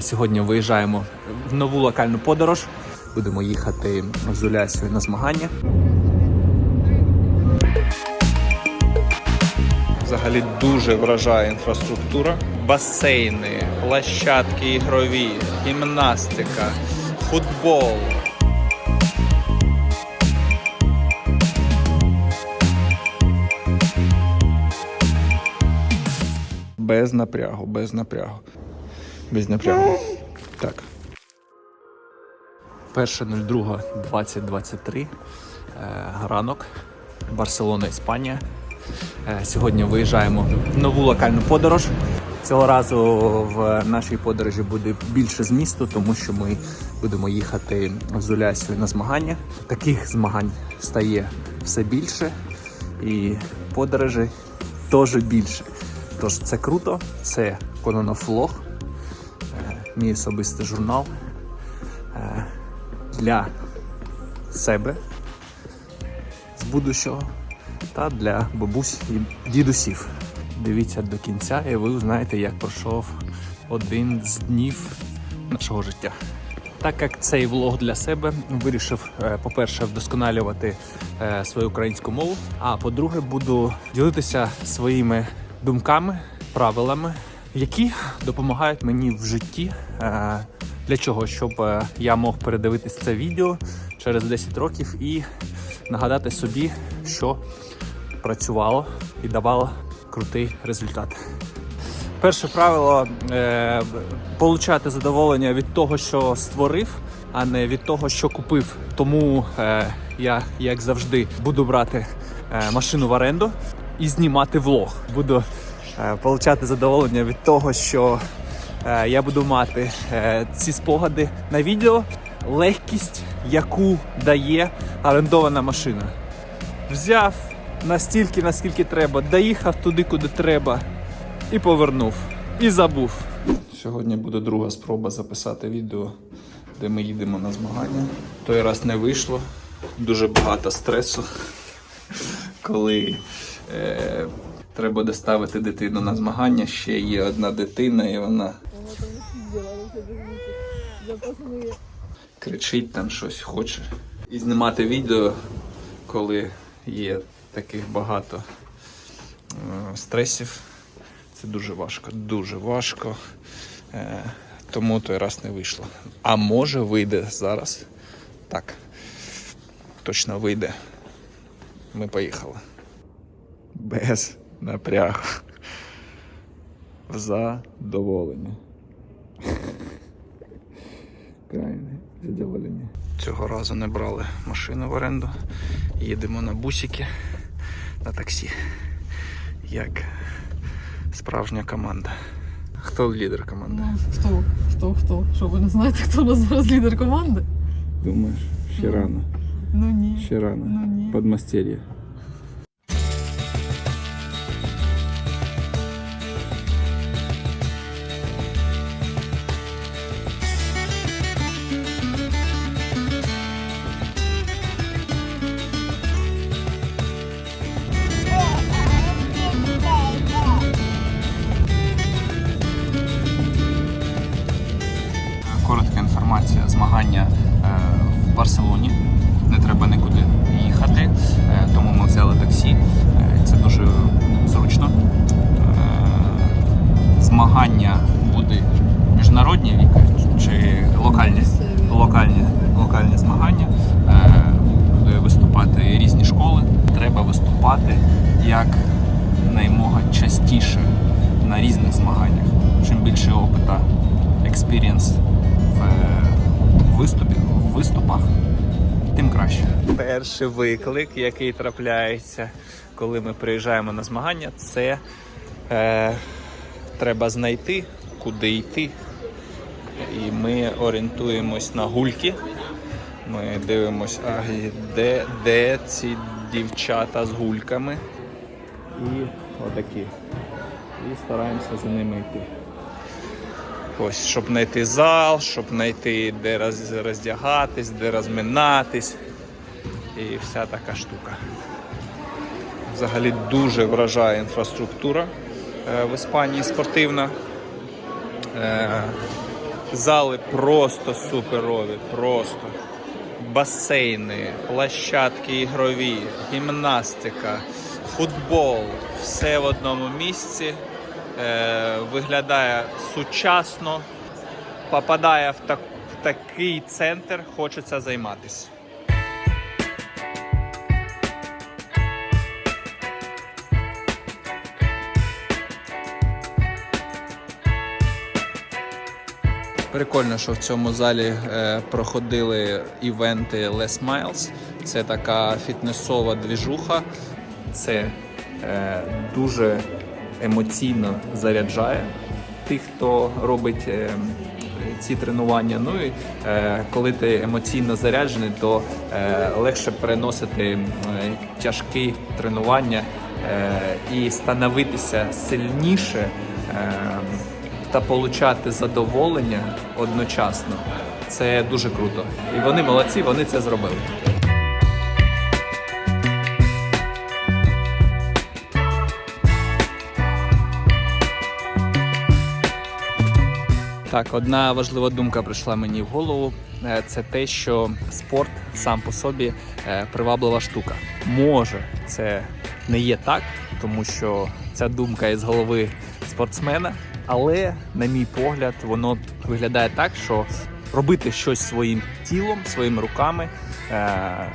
Сьогодні виїжджаємо в нову локальну подорож. Будемо їхати з Улясею на змагання. Взагалі дуже вражає інфраструктура. Басейни, площадки ігрові, гімнастика, футбол. Без напрягу, без напрягу. Без напрягу. Так. 1.02.2023. Е, Ранок. Барселона, Іспанія. Е, Сьогодні виїжджаємо в нову локальну подорож. Цього разу в нашій подорожі буде більше змісту, тому що ми будемо їхати з Улясею на змагання. Таких змагань стає все більше, і подорожей теж більше. Тож це круто, це Кононов е, мій особистий журнал е, для себе з будущого та для бабусь і дідусів. Дивіться до кінця, і ви узнаєте, як пройшов один з днів нашого життя. Так як цей влог для себе вирішив, е, по-перше, вдосконалювати е, свою українську мову. А по-друге, буду ділитися своїми думками, правилами, які допомагають мені в житті. Е, Для чого? Щоб е, я мог передивитись це відео через 10 років і нагадати собі, що працювало і давало крутий результат. Перше правило е, получати задоволення від того, що створив, а не від того, що купив. Тому я, як завжди, буду брати машину в оренду і знімати влог. Буду получати задоволення від того, що е, я буду мати е, ці спогади на відео, легкість, яку дає орендована машина. Взяв настільки, наскільки треба, доїхав туди, куди треба, і повернув. І забув. Сьогодні буде друга спроба записати відео, де ми їдемо на змагання. Той раз не вийшло. Дуже багато стресу, коли е, треба доставити дитину на змагання. Ще є одна дитина, і вона кричить там щось хоче. І знімати відео, коли є таких багато е, стресів. Це дуже важко, дуже важко. Е, тому той раз не вийшло. А може вийде зараз. Так. Точно вийде. Ми поїхали. Без напрягу. В задоволення. Крайне задоволення. Цього разу не брали машину в оренду. Їдемо на бусики, на таксі. Як справжня команда. Хто лідер команди? Ну, хто? Хто? Хто? Що ви не знаєте, хто у нас зараз лідер команди? Думаєш, ще рано. Ну ні. Ще рано. Ну ні. Подмастер'я. Змагання буде міжнародні віки чи локальні? Локальні, локальні змагання. Е, Буде виступати різні школи. Треба виступати як наймога частіше на різних змаганнях. Чим більше опита, експірієнс в е, виступі, в виступах, тим краще. Перший виклик, який трапляється, коли ми приїжджаємо на змагання, це е, треба знайти, куди йти. І ми орієнтуємось на гульки. Ми дивимося, а де, де ці дівчата з гульками. І отакі. І стараємося за ними йти. Ось, щоб знайти зал, щоб знайти, де роз- роздягатись, де розминатись. І вся така штука. Взагалі дуже вражає інфраструктура в Іспанії спортивна. Е, Зали просто суперові, просто. Басейни, площадки ігрові, гімнастика, футбол. Все в одному місці. Е, виглядає сучасно, попадає в такий центр, хочеться займатися. Прикольно, що в цьому залі е, проходили івенти Les Miles. Це така фітнесова двіжуха. Це е, дуже емоційно заряджає тих, хто робить е, ці тренування. Ну і е, коли ти емоційно заряджений, то е, легше переносити е, тяжкі тренування е, і становитися сильніше. Е, та получати задоволення одночасно. Це дуже круто. І вони молодці, вони це зробили. Так, одна важлива думка прийшла мені в голову. Е, Це те, що спорт сам по собі е, приваблива штука. Може, це не є так, тому що ця думка із голови спортсмена. Але, на мій погляд, воно виглядає так, що робити щось своїм тілом, своїми руками е,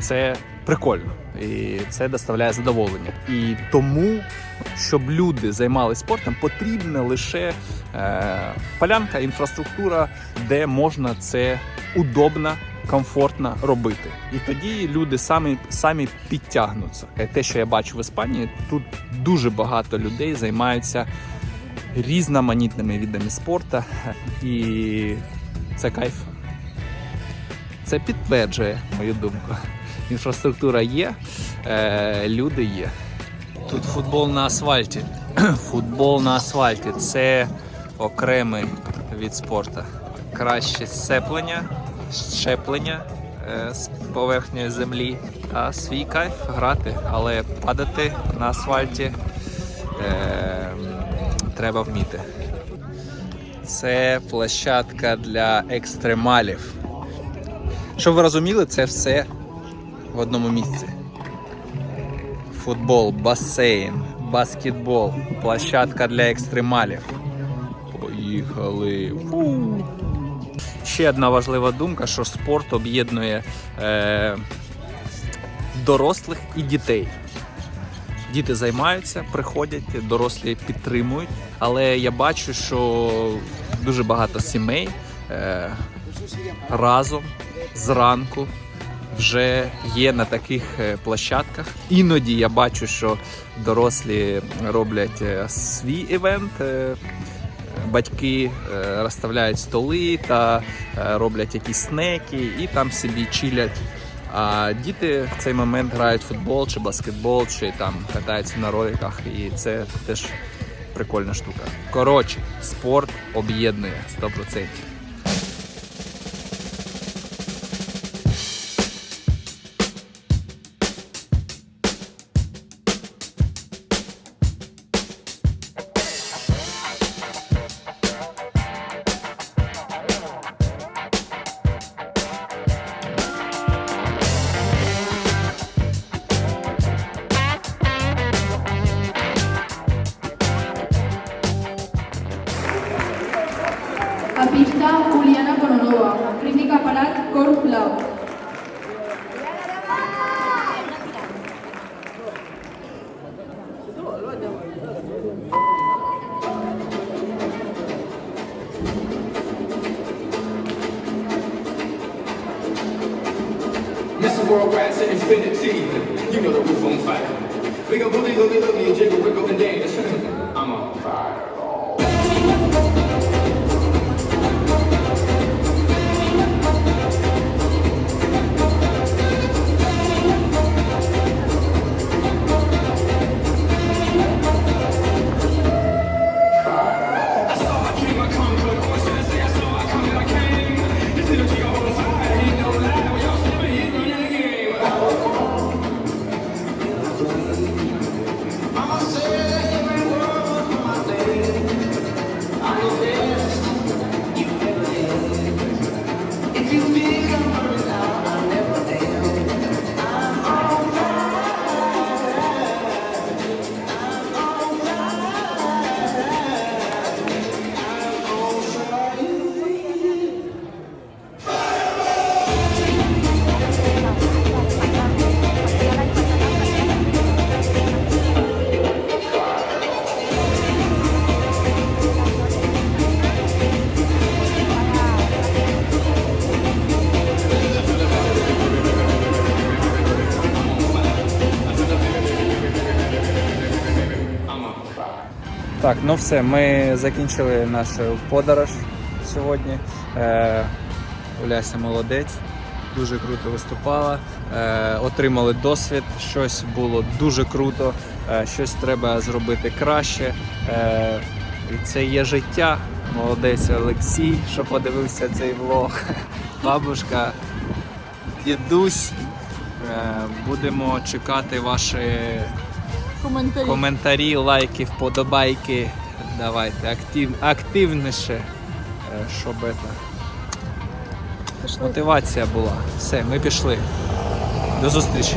це прикольно і це доставляє задоволення. І тому, щоб люди займалися спортом, потрібна лише е, полянка, інфраструктура, де можна це удобно. Комфортно робити, і тоді люди самі самі підтягнуться. Те, що я бачу в Іспанії, тут дуже багато людей займаються різноманітними видами спорту, і це кайф. Це підтверджує мою думку. Інфраструктура є, е, люди є. Тут футбол на асфальті. Футбол на асфальті це окремий від спорту. Краще сцеплення, щеплення е, з поверхньої землі, а свій кайф грати, але падати на асфальті е, треба вміти. Це площадка для екстремалів. Щоб ви розуміли, це все в одному місці. Футбол, басейн, баскетбол, площадка для екстремалів. Поїхали. Ще одна важлива думка, що спорт об'єднує е, дорослих і дітей. Діти займаються, приходять, дорослі підтримують. Але я бачу, що дуже багато сімей е, разом зранку вже є на таких е, площадках. Іноді я бачу, що дорослі роблять е, свій івент. е, Батьки е, розставляють столи та роблять якісь снеки і там собі чилять. А діти в цей момент грають футбол чи баскетбол, чи там катаються на роликах, і це теж прикольна штука. Коротше, спорт об'єднує 100%. A pista, Juliana Bonanova. Crítica Parat, Cor Blau. Mr. Worldwide to infinity. You know the roof on fire. We go boogie, boogie, boogie, and jiggle, wiggle, and dance. Так, ну все, ми закінчили нашу подорож сьогодні. Е, Уляся молодець, дуже круто виступала. Е, отримали досвід, щось було дуже круто, е, щось треба зробити краще. Е, і це є життя. Молодець Олексій, що подивився цей влог. Бабушка, дідусь. Е, будемо чекати ваші Коментарі. коментарі, лайки, вподобайки. Давайте актив, активніше, е, щоб це, мотивація була. Все, ми пішли. До зустрічі.